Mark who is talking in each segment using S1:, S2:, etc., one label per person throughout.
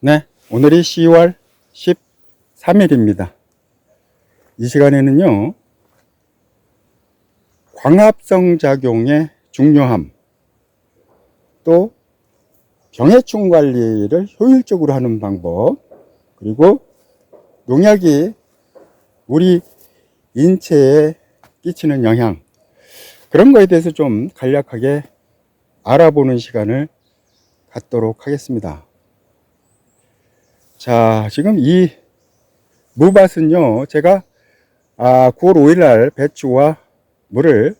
S1: 네, 오늘이 10월 13일입니다. 이 시간에는요, 광합성 작용의 중요함, 또 병해충 관리를 효율적으로 하는 방법, 그리고 농약이 우리 인체에 끼치는 영향, 그런 거에 대해서 좀 간략하게 알아보는 시간을 갖도록 하겠습니다. 자, 지금 이 무밭은요, 제가 아, 9월 5일 날 배추와 물을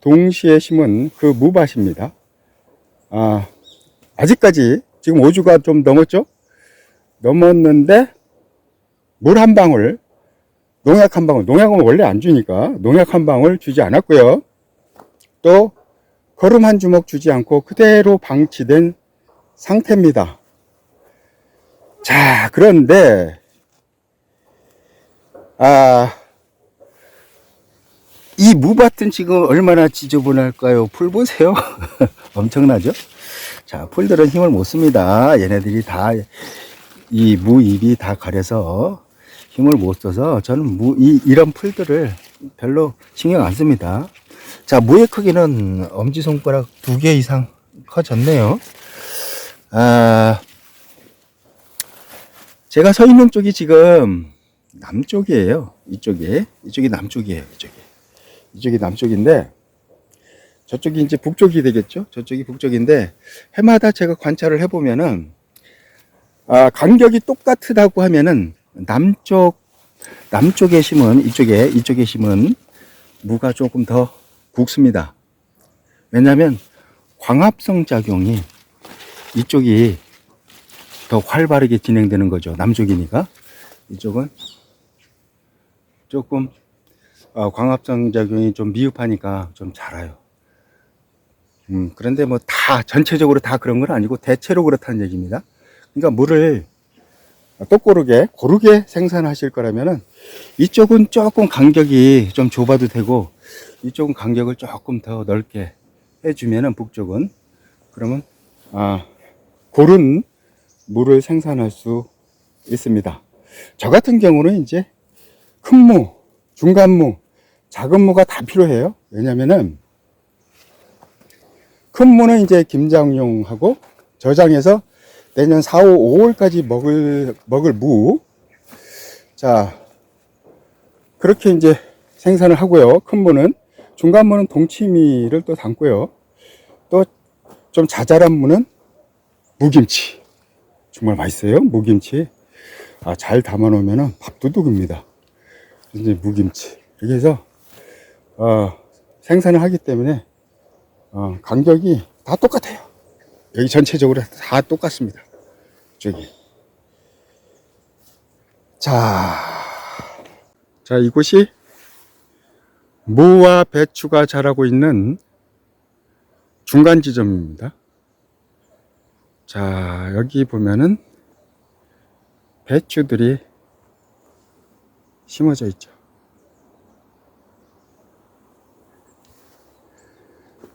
S1: 동시에 심은 그 무밭입니다. 아, 아직까지 지금 5주가 좀 넘었죠? 넘었는데 물 한 방울, 농약 한 방울, 농약은 원래 안 주니까 농약 한 방울 주지 않았고요. 또 거름 한 주먹 주지 않고 그대로 방치된 상태입니다. 자, 그런데, 아, 이 무밭은 지금 얼마나 지저분할까요? 풀 보세요. 엄청나죠? 자, 풀들은 힘을 못 씁니다. 얘네들이 다, 이 무잎이 다 가려서 힘을 못 써서 저는 무, 이, 이런 풀들을 별로 신경 안 씁니다. 자, 무의 크기는 엄지손가락 두 개 이상 커졌네요. 아, 제가 서 있는 쪽이 지금 남쪽이에요. 이쪽이. 이쪽이 남쪽이에요. 이쪽이. 이쪽이 남쪽인데, 저쪽이 이제 북쪽이 되겠죠? 저쪽이 북쪽인데, 해마다 제가 관찰을 해보면은, 아, 간격이 똑같다고 하면은, 남쪽, 남쪽에 심은, 이쪽에, 이쪽에 심은 무가 조금 더 굵습니다. 왜냐면, 광합성 작용이 이쪽이 더 활발하게 진행되는 거죠. 남쪽이니까. 이쪽은 조금 어, 광합성 작용이 좀 미흡하니까 좀 자라요. 음, 그런데 뭐 다 전체적으로 다 그런 건 아니고 대체로 그렇다는 얘기입니다. 그러니까 물을 똑고르게 고르게 생산하실 거라면은 이쪽은 조금 간격이 좀 좁아도 되고 이쪽은 간격을 조금 더 넓게 해주면은 북쪽은 그러면 아 고른 물을 생산할 수 있습니다. 저 같은 경우는 이제 큰 무, 중간 무, 작은 무가 다 필요해요. 왜냐면은 큰 무는 이제 김장용하고 저장해서 내년 4, 5, 5월까지 먹을, 먹을 무. 자, 그렇게 이제 생산을 하고요. 큰 무는. 중간 무는 동치미를 또 담고요. 또 좀 자잘한 무는 무김치. 정말 맛있어요. 무김치. 아, 잘 담아 놓으면 밥도둑입니다. 이제 무김치. 이렇게 해서, 어, 생산을 하기 때문에, 어, 간격이 다 똑같아요. 여기 전체적으로 다 똑같습니다. 저기. 자, 자, 이곳이 무와 배추가 자라고 있는 중간 지점입니다. 자, 여기 보면은 배추들이 심어져 있죠.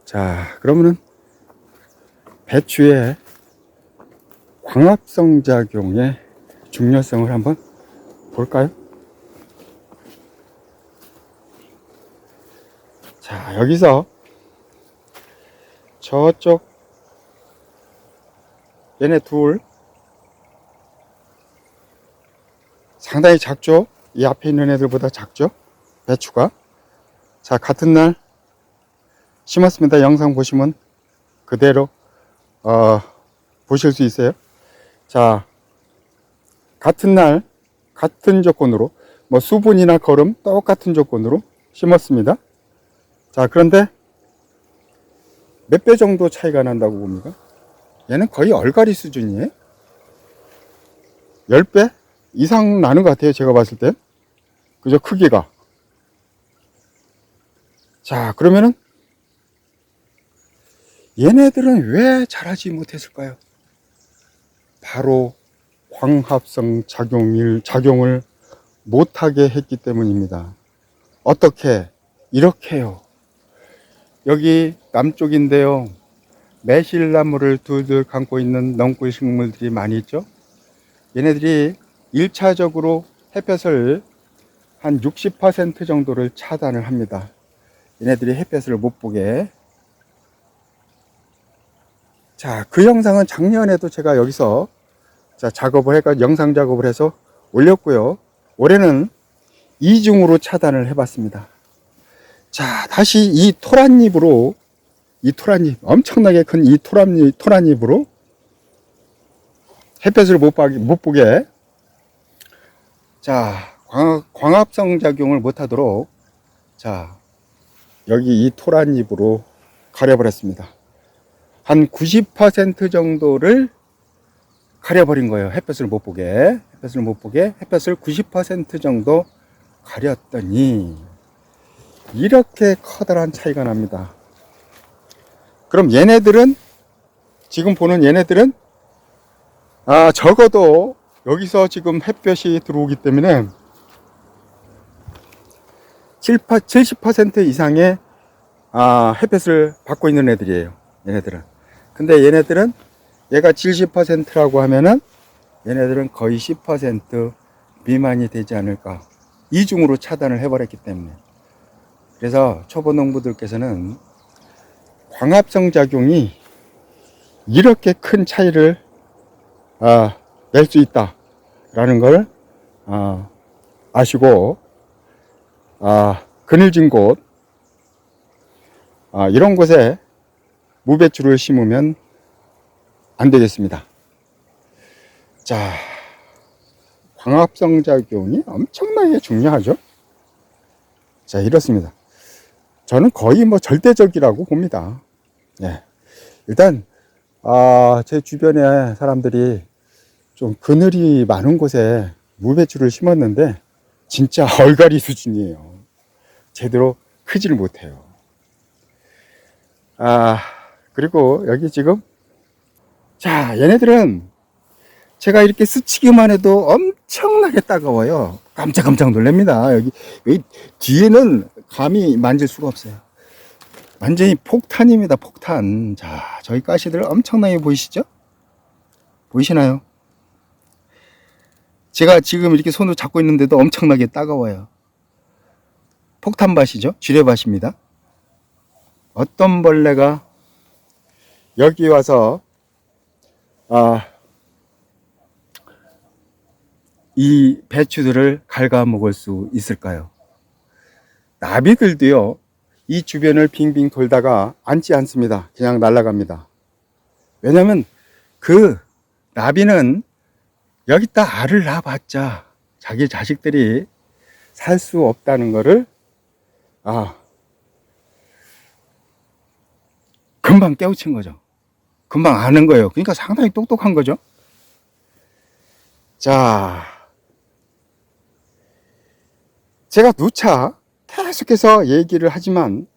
S1: 자, 그러면은 배추의 광합성 작용의 중요성을 한번 볼까요? 자, 여기서 저쪽 얘네 둘 상당히 작죠? 이 앞에 있는 애들보다 작죠? 배추가 자 같은 날 심었습니다 영상 보시면 그대로 어, 보실 수 있어요 자 같은 날 같은 조건으로 뭐 수분이나 거름 똑같은 조건으로 심었습니다 자 그런데 몇 배 정도 차이가 난다고 봅니까? 얘는 거의 얼갈이 수준이에요. 10배 이상 나는 것 같아요. 제가 봤을 때. 그죠? 크기가. 자, 그러면은 얘네들은 왜 자라지 못했을까요? 바로 광합성 작용을, 작용을 못하게 했기 때문입니다. 어떻게? 이렇게요. 여기 남쪽인데요. 매실나무를 둘둘 감고 있는 넝굴 식물들이 많이 있죠. 얘네들이 1차적으로 햇볕을 한 60% 정도를 차단을 합니다. 얘네들이 햇볕을 못 보게. 자, 그 영상은 작년에도 제가 여기서 자, 작업을 해가 영상 작업을 해서 올렸고요. 올해는 이중으로 차단을 해봤습니다. 자, 다시 이 토란잎으로 이 토란잎 엄청나게 큰 이 토란잎 토란잎으로 햇볕을 못, 봐, 못 보게 자 광합, 광합성 작용을 못 하도록 자 여기 이 토란잎으로 가려버렸습니다. 한 90% 정도를 가려버린 거예요. 햇볕을 못 보게 햇볕을 못 보게 햇볕을 90% 정도 가렸더니 이렇게 커다란 차이가 납니다. 그럼 얘네들은 지금 보는 얘네들은 아 적어도 여기서 지금 햇볕이 들어오기 때문에 70% 이상의 아, 햇볕을 받고 있는 애들이에요. 얘네들은. 근데 얘네들은 얘가 70%라고 하면은 얘네들은 거의 10% 미만이 되지 않을까. 이중으로 차단을 해버렸기 때문에. 그래서 초보 농부들께서는 광합성 작용이 이렇게 큰 차이를 아, 낼 수 있다라는 걸 아, 아시고 아, 그늘진 곳 아, 이런 곳에 무배추를 심으면 안 되겠습니다. 자, 광합성 작용이 엄청나게 중요하죠. 자, 이렇습니다. 저는 거의 뭐 절대적이라고 봅니다. 예. 일단, 아, 제 주변에 사람들이 좀 그늘이 많은 곳에 무배추를 심었는데, 진짜 얼갈이 수준이에요. 제대로 크지를 못해요. 아, 그리고 여기 지금, 자, 얘네들은 제가 이렇게 스치기만 해도 엄청나게 따가워요. 깜짝깜짝 놀랍니다. 여기, 여기 뒤에는 감히 만질 수가 없어요. 완전히 폭탄입니다, 폭탄. 자, 저희 가시들 엄청나게 보이시죠? 보이시나요? 제가 지금 이렇게 손으로 잡고 있는데도 엄청나게 따가워요. 폭탄밭이죠? 지뢰밭입니다. 어떤 벌레가 여기 와서, 아, 이 배추들을 갉아먹을 수 있을까요? 나비들도요, 이 주변을 빙빙 돌다가 앉지 않습니다. 그냥 날아갑니다. 왜냐면 그 나비는 여기다 알을 낳아봤자 자기 자식들이 살 수 없다는 거를, 아, 금방 깨우친 거죠. 금방 아는 거예요. 그러니까 상당히 똑똑한 거죠. 자, 제가 누차 계속해서 얘기를 하지만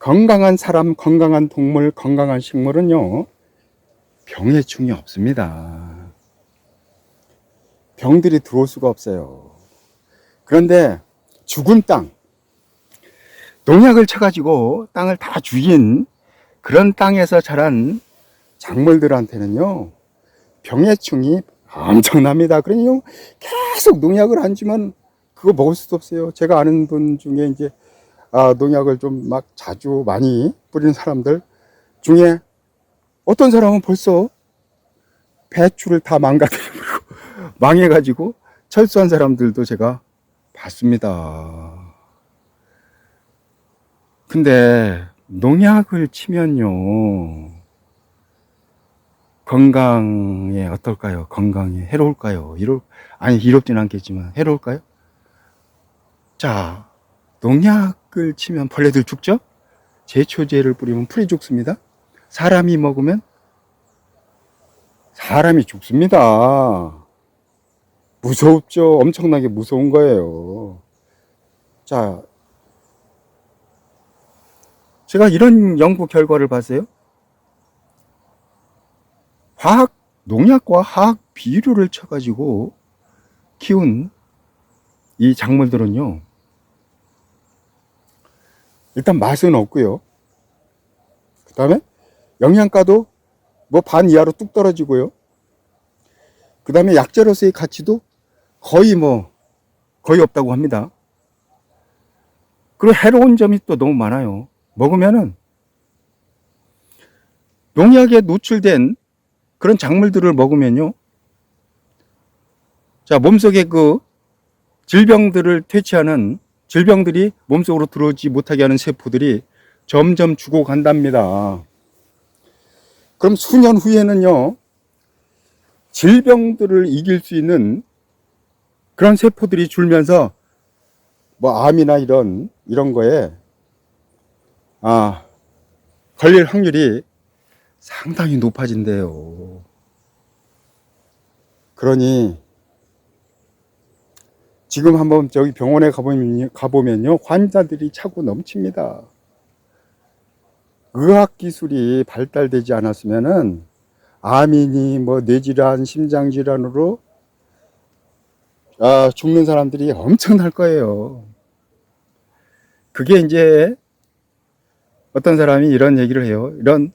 S1: 건강한 사람, 건강한 동물, 건강한 식물은요, 병해충이 없습니다. 병들이 들어올 수가 없어요. 그런데 죽은 땅, 농약을 쳐가지고 땅을 다 죽인 그런 땅에서 자란 작물들한테는요, 병해충이 엄청납니다. 그러니요, 계속 농약을 안 주면 그거 먹을 수도 없어요. 제가 아는 분 중에 이제 아, 농약을 좀 막 자주 많이 뿌리는 사람들 중에 어떤 사람은 벌써 배추를 다 망가뜨리고 망해가지고 철수한 사람들도 제가 봤습니다. 근데 농약을 치면요. 건강에 어떨까요? 건강에 해로울까요? 이로, 아니, 이롭진 않겠지만, 해로울까요? 자, 농약을 치면 벌레들 죽죠? 제초제를 뿌리면 풀이 죽습니다. 사람이 먹으면 사람이 죽습니다. 무섭죠? 엄청나게 무서운 거예요. 자, 제가 이런 연구 결과를 봤어요. 화학, 농약과 화학 비료를 쳐가지고 키운 이 작물들은요, 일단 맛은 없고요. 그 다음에 영양가도 뭐 반 이하로 뚝 떨어지고요. 그 다음에 약재로서의 가치도 거의 뭐, 거의 없다고 합니다. 그리고 해로운 점이 또 너무 많아요. 먹으면은 농약에 노출된 그런 작물들을 먹으면요. 자, 몸속에 그 질병들을 퇴치하는 질병들이 몸속으로 들어오지 못하게 하는 세포들이 점점 죽어간답니다. 그럼 수년 후에는요, 질병들을 이길 수 있는 그런 세포들이 줄면서 뭐 암이나 이런, 이런 거에, 아, 걸릴 확률이 상당히 높아진대요. 그러니, 지금 한번 저기 병원에 가보면, 가보면요, 환자들이 차고 넘칩니다. 의학기술이 발달되지 않았으면은, 암이니, 뭐, 뇌질환, 심장질환으로, 아, 죽는 사람들이 엄청날 거예요. 그게 이제, 어떤 사람이 이런 얘기를 해요. 이런,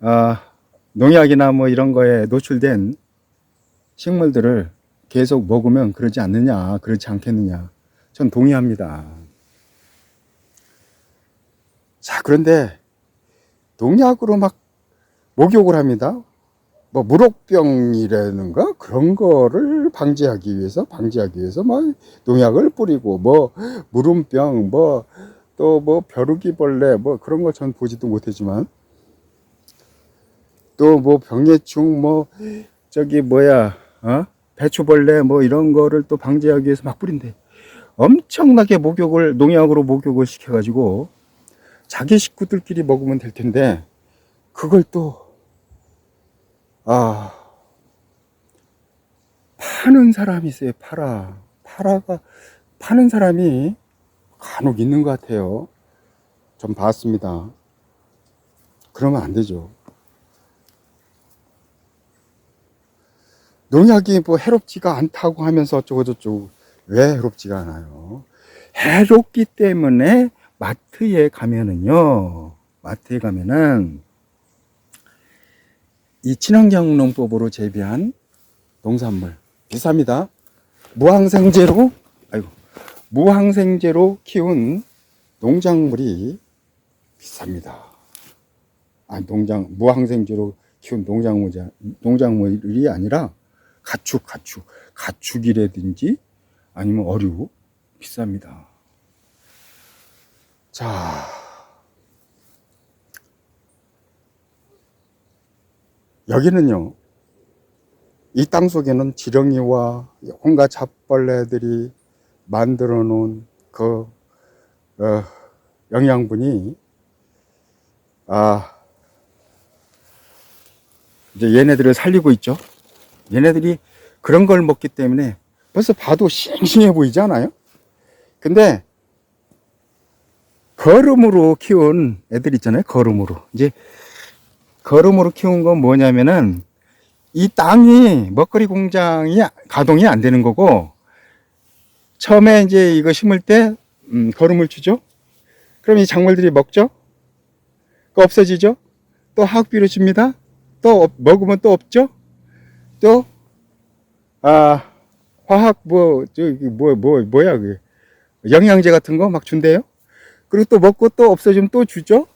S1: 아, 농약이나 뭐 이런 거에 노출된 식물들을 계속 먹으면 그러지 않느냐, 그렇지 않겠느냐. 전 동의합니다. 자, 그런데 농약으로 막 목욕을 합니다. 뭐 무록병이라는가 그런 거를 방지하기 위해서 방지하기 위해서 막 농약을 뿌리고 뭐 무름병 뭐 또 뭐 벼룩이벌레 뭐 그런 거 전 보지도 못했지만 또 뭐 병해충 뭐 저기 뭐야 어 배추벌레 뭐 이런 거를 또 방지하기 위해서 막 뿌린대 엄청나게 목욕을 농약으로 목욕을 시켜가지고 자기 식구들끼리 먹으면 될 텐데 그걸 또 아, 파는 사람이 있어요, 팔아. 팔아가, 파는 사람이 간혹 있는 것 같아요. 전 봤습니다. 그러면 안 되죠. 농약이 뭐 해롭지가 않다고 하면서 어쩌고저쩌고. 왜 해롭지가 않아요? 해롭기 때문에 마트에 가면은요, 마트에 가면은 이 친환경 농법으로 재배한 농산물 비쌉니다. 무항생제로 아이고 무항생제로 키운 농작물이 비쌉니다. 아 농장 무항생제로 키운 농작물이 농작물이 아니라 가축 가축 가축이라든지 아니면 어류 비쌉니다. 자. 여기는요, 이 땅 속에는 지렁이와 온갖 잡벌레들이 만들어 놓은 그, 어, 영양분이, 아, 이제 얘네들을 살리고 있죠. 얘네들이 그런 걸 먹기 때문에 벌써 봐도 싱싱해 보이지 않아요? 근데, 거름으로 키운 애들 있잖아요. 거름으로. 이제 거름으로 키운 건 뭐냐면은 이 땅이 먹거리 공장이 가동이 안 되는 거고 처음에 이제 이거 심을 때 음, 거름을 주죠. 그럼 이 작물들이 먹죠. 그 없어지죠. 또 화학비료 줍니다. 또 없- 먹으면 또 없죠. 또 아, 화학 뭐 저기 뭐 뭐 뭐야 그 영양제 같은 거 막 준대요. 그리고 또 먹고 또 없어지면 또 주죠.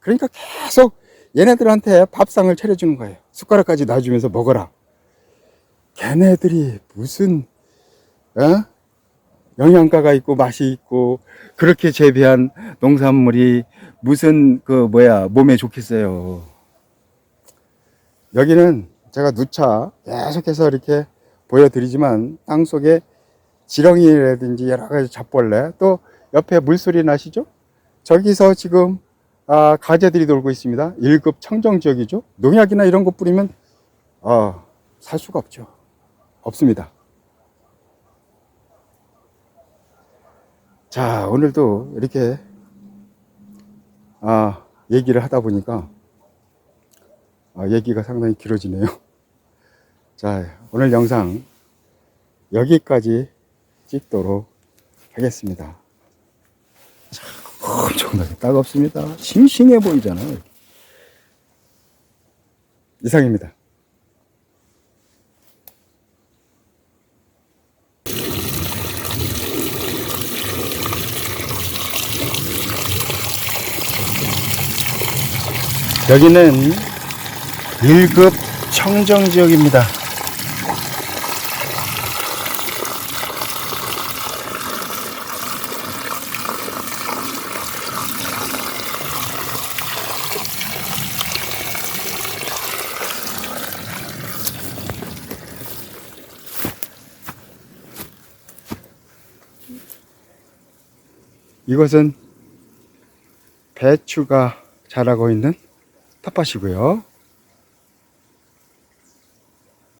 S1: 그러니까 계속 얘네들한테 밥상을 차려주는 거예요. 숟가락까지 놔주면서 먹어라. 걔네들이 무슨, 어? 영양가가 있고 맛이 있고, 그렇게 재배한 농산물이 무슨, 그, 뭐야, 몸에 좋겠어요. 여기는 제가 누차 계속해서 이렇게 보여드리지만, 땅 속에 지렁이라든지 여러 가지 잡벌레, 또 옆에 물소리 나시죠? 저기서 지금 아, 가재들이 돌고 있습니다. 1급 청정 지역이죠. 농약이나 이런 거 뿌리면 아, 살 수가 없죠. 없습니다. 자, 오늘도 이렇게 아, 얘기를 하다 보니까 아, 얘기가 상당히 길어지네요. 자, 오늘 영상 여기까지 찍도록 하겠습니다. 자, 어, 엄청나게 따갑습니다. 싱싱해 보이잖아요. 이상입니다. 여기는 1급 청정지역입니다. 이것은 배추가 자라고 있는 텃밭이고요.